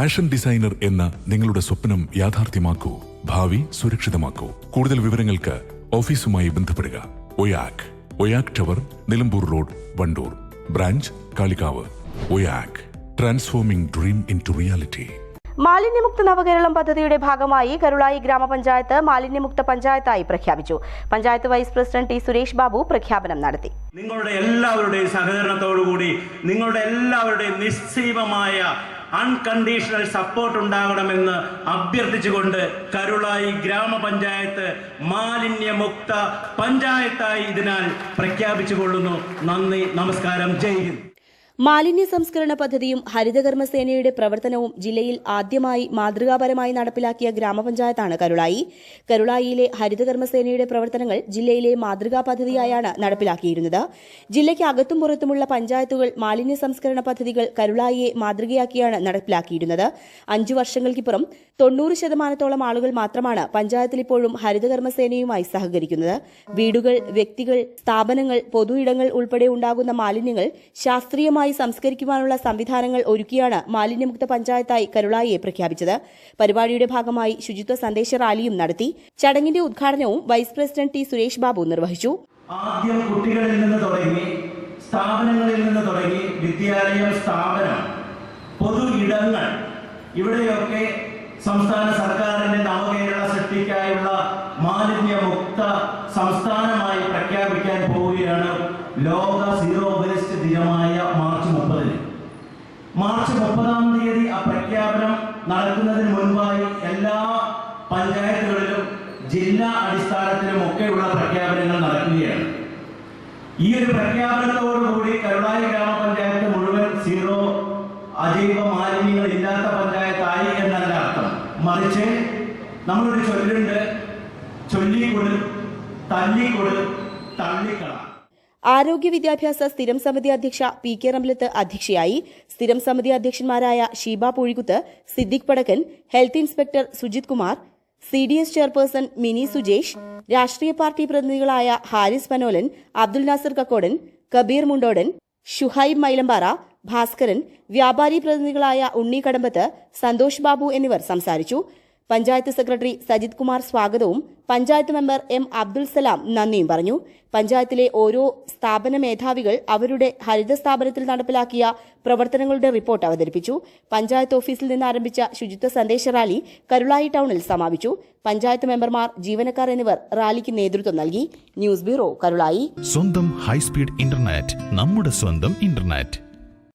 Fashion designer എന്ന നിങ്ങളുടെ സ്വപ്നം യാഥാർത്ഥ്യമാക്കൂ ഭാവി സുരക്ഷിതമാക്കൂ. കൂടുതൽ വിവരങ്ങൾക്ക് ഓഫീസുമായി ബന്ധപ്പെടുക. Oyak Oyak tower Nilambur road Wandoor. Branch Kalikavu. Oyak transforming dream into reality. മാലിന്യമുക്ത നവകേരളം പദ്ധതിയുടെ ഭാഗമായി കരുളായി ഗ്രാമപഞ്ചായത്ത് മാലിന്യമുക്ത പഞ്ചായത്തായി പ്രഖ്യാപിച്ചു. Panchayat vice president T Suresh Babu പ്രഖ്യാപനം നടത്തി. നിങ്ങളുടെ എല്ലാവരുടെയും സഹകരണത്തോടുകൂടി നിങ്ങളുടെ എല്ലാവരുടെയും നിശ്ചയമായ അൺകണ്ടീഷണൽ സപ്പോർട്ട് ഉണ്ടാകണമെന്ന് അഭ്യർത്ഥിച്ചുകൊണ്ട് കരുളായി ഗ്രാമപഞ്ചായത്ത് മാലിന്യമുക്ത പഞ്ചായത്തായി ഇതിനാൽ പ്രഖ്യാപിച്ചുകൊള്ളുന്നു. നന്ദി നമസ്കാരം. ജയ് ഹിന്ദ്. മാലിന്യ സംസ്കരണ പദ്ധതിയും ഹരിതകർമ്മസേനയുടെ പ്രവർത്തനവും ജില്ലയിൽ ആദ്യമായി മാതൃകാപരമായി നടപ്പിലാക്കിയ ഗ്രാമപഞ്ചായത്താണ് കരുളായി. കരുളായിയിലെ ഹരിതകർമ്മസേനയുടെ പ്രവർത്തനങ്ങൾ ജില്ലയിലെ മാതൃകാ പദ്ധതിയായാണ് നടപ്പിലാക്കിയിരുന്നത്. ജില്ലയ്ക്ക് അകത്തും പുറത്തുമുള്ള പഞ്ചായത്തുകൾ മാലിന്യ സംസ്കരണ പദ്ധതികൾ കരുളായിയെ മാതൃകയാക്കിയാണ് നടപ്പിലാക്കിയിരുന്നത്. അഞ്ചു വർഷങ്ങൾക്കിപ്പുറം തൊണ്ണൂറ് ശതമാനത്തോളം ആളുകൾ മാത്രമാണ് പഞ്ചായത്തിൽ ഇപ്പോഴും ഹരിതകർമ്മസേനയുമായി സഹകരിക്കുന്നത്. വീടുകൾ വ്യക്തികൾ സ്ഥാപനങ്ങൾ പൊതു ഇടങ്ങൾ ഉൾപ്പെടെ ഉണ്ടാകുന്ന മാലിന്യങ്ങൾ ശാസ്ത്രീയമായി സംസ്കരിക്കുവാനുള്ള സംവിധാനങ്ങൾ ഒരുക്കിയാണ് മാലിന്യമുക്ത പഞ്ചായത്തായി കരുളായിയെ പ്രഖ്യാപിച്ചത്. പരിപാടിയുടെ ഭാഗമായി ശുചിത്വ സന്ദേശ റാലിയും നടത്തി. ചടങ്ങിന്റെ ഉദ്ഘാടനവും vice president T Suresh Babu നിർവഹിച്ചു. ആദ്യം കുട്ടികളിൽ നിന്ന് തുടങ്ങി സ്ഥാപനങ്ങളിൽ നിന്ന് തുടങ്ങി വിദ്യാലയം സ്ഥാപനം പൊതു ഇടങ്ങൾ ഇവിടെയൊക്കെ സംസ്ഥാന സർക്കാരിന്റെ നവകേരള സൃഷ്ടിക്കായുള്ള മാലിന്യമുക്ത സംസ്ഥാനമായി പ്രഖ്യാപിക്കാൻ പോവുകയാണ് ലോക സീറോ മുപ്പതാം തീയതി ആ പ്രഖ്യാപനം നടക്കുന്നതിന് മുൻപായി എല്ലാ പഞ്ചായത്തുകളിലും ജില്ലാ അടിസ്ഥാനത്തിലും ഒക്കെയുള്ള പ്രഖ്യാപനങ്ങൾ നടക്കുകയാണ്. ഈ ഒരു പ്രഖ്യാപനത്തോടുകൂടി കരുളായി ഗ്രാമപഞ്ചായത്ത് മുഴുവൻ സീറോ അജൈവ മാലിന്യങ്ങൾ ഇല്ലാത്ത പഞ്ചായത്തായി എന്നല്ല അർത്ഥം. മറിച്ച് നമ്മളൊരു ചൊല്ലുണ്ട്. ചൊല്ലിക്കൊടു തല്ലിക്കൊടു തള്ളിക്കള. ആരോഗ്യ വിദ്യാഭ്യാസ സ്ഥിരം സമിതി അധ്യക്ഷ പി കെ റംലത്ത് അധ്യക്ഷയായി. സ്ഥിരം സമിതി അധ്യക്ഷന്മാരായ Sheeba Poozhikuthu Siddique Padakkan health inspector Sujith Kumar C D S chairperson Mini Sujesh രാഷ്ട്രീയ പാർട്ടി പ്രതിനിധികളായ ഹാരിസ് പനോലൻ അബ്ദുൽ നാസർ കക്കോടൻ കബീർ മുണ്ടോടൻ ഷുഹൈബ് മൈലമ്പാറ ഭാസ്കരൻ വ്യാപാരി പ്രതിനിധികളായ ഉണ്ണി കടമ്പത്ത് സന്തോഷ് ബാബു എന്നിവർ സംസാരിച്ചു. പഞ്ചായത്ത് സെക്രട്ടറി സജിത് കുമാർ സ്വാഗതവും പഞ്ചായത്ത് മെമ്പർ എം അബ്ദുൽ സലാം നന്ദിയും പറഞ്ഞു. പഞ്ചായത്തിലെ ഓരോ സ്ഥാപന മേധാവികൾ അവരുടെ ഹരിത സ്ഥാപനത്തിൽ നടപ്പിലാക്കിയ പ്രവർത്തനങ്ങളുടെ റിപ്പോർട്ട് അവതരിപ്പിച്ചു. പഞ്ചായത്ത് ഓഫീസിൽ നിന്ന് ആരംഭിച്ച ശുചിത്വ സന്ദേശ റാലി കരുളായി ടൌണിൽ സമാപിച്ചു. പഞ്ചായത്ത് മെമ്പർമാർ ജീവനക്കാർ എന്നിവർ റാലിക്ക് നേതൃത്വം നൽകി. News bureau Karulai. സ്വന്തം ഹൈസ്പീഡ് ഇന്റർനെറ്റ് നമ്മുടെ സ്വന്തം ഇന്റർനെറ്റ്.